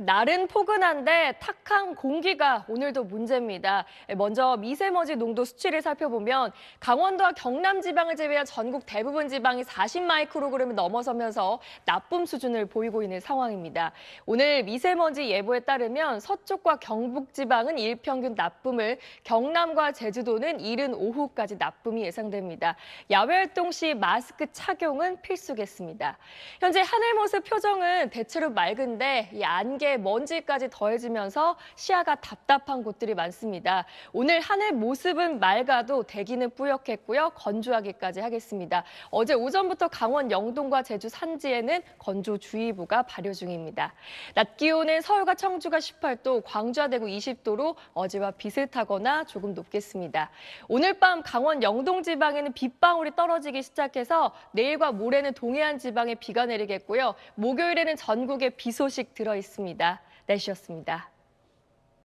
날은 포근한데 탁한 공기가 오늘도 문제입니다. 먼저 미세먼지 농도 수치를 살펴보면 강원도와 경남 지방을 제외한 전국 대부분 지방이 40 마이크로그램을 넘어서면서 나쁨 수준을 보이고 있는 상황입니다. 오늘 미세먼지 예보에 따르면 서쪽과 경북 지방은 일평균 나쁨을, 경남과 제주도는 이른 오후까지 나쁨이 예상됩니다. 야외 활동 시 마스크 착용은 필수겠습니다. 현재 하늘 모습 표정은 대체로 맑은데 이 안개, 먼지까지 더해지면서 시야가 답답한 곳들이 많습니다. 오늘 하늘 모습은 맑아도 대기는 뿌옇겠고요. 건조하기까지 하겠습니다. 어제 오전부터 강원 영동과 제주 산지에는 건조주의보가 발효 중입니다. 낮 기온은 서울과 청주가 18도, 광주와 대구 20도로 어제와 비슷하거나 조금 높겠습니다. 오늘 밤 강원 영동 지방에는 빗방울이 떨어지기 시작해서 내일과 모레는 동해안 지방에 비가 내리겠고요. 목요일에는 전국에 비 소식 들어 날씨였습니다.